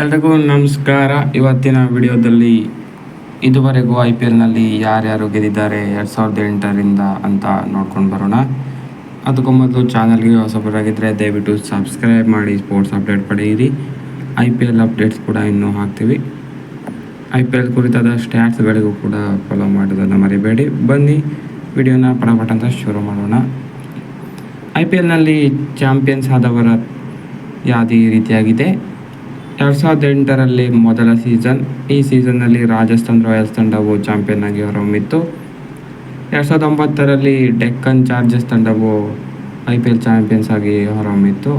ಎಲ್ರಿಗೂ ನಮಸ್ಕಾರ. ಇವತ್ತಿನ ವಿಡಿಯೋದಲ್ಲಿ ಇದುವರೆಗೂ ಐ ಪಿ ಎಲ್ನಲ್ಲಿ ಯಾರ್ಯಾರು ಗೆದ್ದಿದ್ದಾರೆ ಎರಡು ಸಾವಿರದ ಎಂಟರಿಂದ ಅಂತ ನೋಡ್ಕೊಂಡು ಬರೋಣ. ಅದಕ್ಕೂ ಮೊದಲು ಚಾನಲ್ಗೆ ಹೊಸಬರಾಗಿದ್ದರೆ ದಯವಿಟ್ಟು ಸಬ್ಸ್ಕ್ರೈಬ್ ಮಾಡಿ, ಸ್ಪೋರ್ಟ್ಸ್ ಅಪ್ಡೇಟ್ ಪಡೆಯಿರಿ. ಐ ಪಿ ಎಲ್ ಅಪ್ಡೇಟ್ಸ್ ಕೂಡ ಇನ್ನೂ ಹಾಕ್ತೀವಿ. ಐ ಪಿ ಎಲ್ ಕುರಿತಾದ ಸ್ಟ್ಯಾಟ್ಸ್ಗಳಿಗೂ ಕೂಡ ಫಾಲೋ ಮಾಡೋದನ್ನು ಮರಿಬೇಡಿ. ಬನ್ನಿ, ವಿಡಿಯೋನ ಪಟಪಟ ಅಂತ ಶುರು ಮಾಡೋಣ. ಐ ಪಿ ಎಲ್ನಲ್ಲಿ ಚಾಂಪಿಯನ್ಸ್ ಆದವರ ಈ ರೀತಿಯಾಗಿದೆ. ಎರಡು ಸಾವಿರದ ಎಂಟರಲ್ಲಿ ಮೊದಲ ಸೀಸನ್, ಈ ಸೀಸನ್ನಲ್ಲಿ ರಾಜಸ್ಥಾನ್ ರಾಯಲ್ಸ್ ತಂಡವು ಚಾಂಪಿಯನ್ ಆಗಿ ಹೊರಹೊಮ್ಮಿತ್ತು. ಎರಡು ಸಾವಿರದ ಒಂಬತ್ತರಲ್ಲಿ ಡೆಕ್ಕನ್ ಚಾರ್ಜರ್ಸ್ ತಂಡವು ಐ ಪಿ ಎಲ್ ಚಾಂಪಿಯನ್ಸ್ ಆಗಿ ಹೊರಹೊಮ್ಮಿತ್ತು.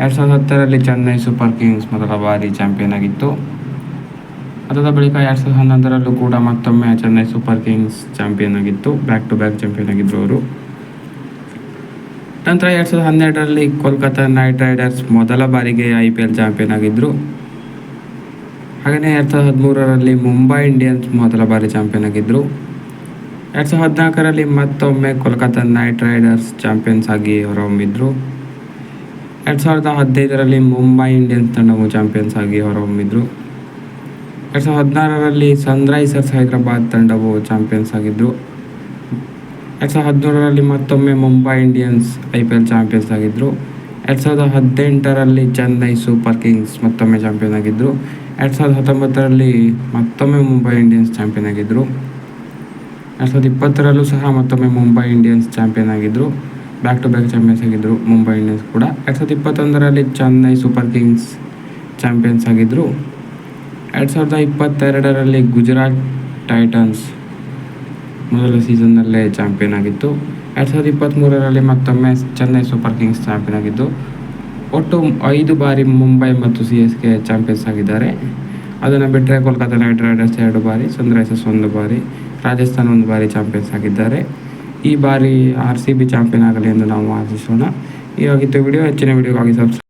ಎರಡು ಸಾವಿರದ ಹತ್ತರಲ್ಲಿ ಚೆನ್ನೈ ಸೂಪರ್ ಕಿಂಗ್ಸ್ ಮೊದಲ ಬಾರಿ ಚಾಂಪಿಯನ್ ಆಗಿತ್ತು. ಅದಾದ ಬಳಿಕ ಎರಡು ಸಾವಿರದ ಹನ್ನೊಂದರಲ್ಲೂ ಕೂಡ ಮತ್ತೊಮ್ಮೆ ಚೆನ್ನೈ ಸೂಪರ್ ಕಿಂಗ್ಸ್ ಚಾಂಪಿಯನ್ ಆಗಿತ್ತು. ಬ್ಯಾಕ್ ಟು ಬ್ಯಾಕ್ ಚಾಂಪಿಯನ್ ಆಗಿದ್ದರು ಅವರು. ನಂತರ ಎರಡು ಸಾವಿರದ ಹನ್ನೆರಡರಲ್ಲಿ ಕೋಲ್ಕತ್ತಾ ನೈಟ್ ರೈಡರ್ಸ್ ಮೊದಲ ಬಾರಿಗೆ ಐ ಪಿ ಎಲ್ ಚಾಂಪಿಯನ್ ಆಗಿದ್ದರು ಹಾಗೆಯೇ ಎರಡು ಸಾವಿರದ ಹದಿಮೂರರಲ್ಲಿ ಮುಂಬೈ ಇಂಡಿಯನ್ಸ್ ಮೊದಲ ಬಾರಿ ಚಾಂಪಿಯನ್ ಆಗಿದ್ದರು ಎರಡು ಸಾವಿರದ ಹದಿನಾಲ್ಕರಲ್ಲಿ ಮತ್ತೊಮ್ಮೆ ಕೋಲ್ಕತ್ತಾ ನೈಟ್ ರೈಡರ್ಸ್ ಚಾಂಪಿಯನ್ಸ್ ಆಗಿ ಹೊರಹೊಮ್ಮಿದ್ರು. ಎರಡು ಸಾವಿರದ ಹದಿನೈದರಲ್ಲಿ ಮುಂಬೈ ಇಂಡಿಯನ್ಸ್ ತಂಡವು ಚಾಂಪಿಯನ್ಸ್ ಆಗಿ ಹೊರಹೊಮ್ಮಿದ್ರು. ಎರಡು ಸಾವಿರದ ಹದಿನಾರರಲ್ಲಿ ಸನ್ರೈಸರ್ಸ್ ಹೈದರಾಬಾದ್ ತಂಡವು ಚಾಂಪಿಯನ್ಸ್ ಆಗಿದ್ದರು ಎರಡು ಸಾವಿರದ ಹದಿನೇಳರಲ್ಲಿ ಮತ್ತೊಮ್ಮೆ Mumbai Indians I P L champions ಆಗಿದ್ದರು ಎರಡು ಸಾವಿರದ ಹದಿನೆಂಟರಲ್ಲಿ ಚೆನ್ನೈ ಸೂಪರ್ ಕಿಂಗ್ಸ್ ಮತ್ತೊಮ್ಮೆ ಚಾಂಪಿಯನ್ ಆಗಿದ್ದರು ಎರಡು ಸಾವಿರದ ಹತ್ತೊಂಬತ್ತರಲ್ಲಿ ಮತ್ತೊಮ್ಮೆ ಮುಂಬೈ ಇಂಡಿಯನ್ಸ್ ಚಾಂಪಿಯನ್ ಆಗಿದ್ದರು ಎರಡು ಸಾವಿರದ ಇಪ್ಪತ್ತರಲ್ಲೂ ಸಹ ಮತ್ತೊಮ್ಮೆ ಮುಂಬೈ ಇಂಡಿಯನ್ಸ್ ಚಾಂಪಿಯನ್ ಆಗಿದ್ದರು ಬ್ಯಾಕ್ ಟು ಬ್ಯಾಕ್ ಚಾಂಪಿಯನ್ಸ್ ಆಗಿದ್ದರು ಮುಂಬೈ ಇಂಡಿಯನ್ಸ್ ಕೂಡ. ಎರಡು ಸಾವಿರದ ಇಪ್ಪತ್ತೊಂದರಲ್ಲಿ ಚೆನ್ನೈ ಸೂಪರ್ ಕಿಂಗ್ಸ್ ಚಾಂಪಿಯನ್ಸ್ ಆಗಿದ್ದರು ಎರಡು ಸಾವಿರದ ಇಪ್ಪತ್ತೆರಡರಲ್ಲಿ ಗುಜರಾತ್ ಟೈಟನ್ಸ್ ಮೊದಲ ಸೀಸನ್ನಲ್ಲೇ ಚಾಂಪಿಯನ್ ಆಗಿತ್ತು ಎರಡು ಸಾವಿರದ ಇಪ್ಪತ್ತ್ಮೂರರಲ್ಲಿ ಮತ್ತೊಮ್ಮೆ ಚೆನ್ನೈ ಸೂಪರ್ ಕಿಂಗ್ಸ್ ಚಾಂಪಿಯನ್ ಆಗಿದ್ದು, ಒಟ್ಟು ಐದು ಬಾರಿ ಮುಂಬೈ ಮತ್ತು ಸಿ ಎಸ್ ಕೆ ಚಾಂಪಿಯನ್ಸ್ ಆಗಿದ್ದಾರೆ. ಅದನ್ನು ಬಿಟ್ಟರೆ ಕೋಲ್ಕತ್ತಾ ನೈಟ್ ರೈಡರ್ಸ್ ಎರಡು ಬಾರಿ, ಸನ್ರೈಸರ್ಸ್ ಒಂದು ಬಾರಿ, ರಾಜಸ್ಥಾನ್ ಒಂದು ಬಾರಿ ಚಾಂಪಿಯನ್ಸ್ ಆಗಿದ್ದಾರೆ. ಈ ಬಾರಿ ಆರ್ ಸಿ ಬಿ ಚಾಂಪಿಯನ್ ಆಗಲಿ ಎಂದು ನಾವು ಆಶಿಸೋಣ. ಇವಾಗಿತ್ತು ವಿಡಿಯೋ, ಹೆಚ್ಚಿನ ವಿಡಿಯೋಗಾಗಿ ಸಬ್ಸ್ಕ್ರೈಬ್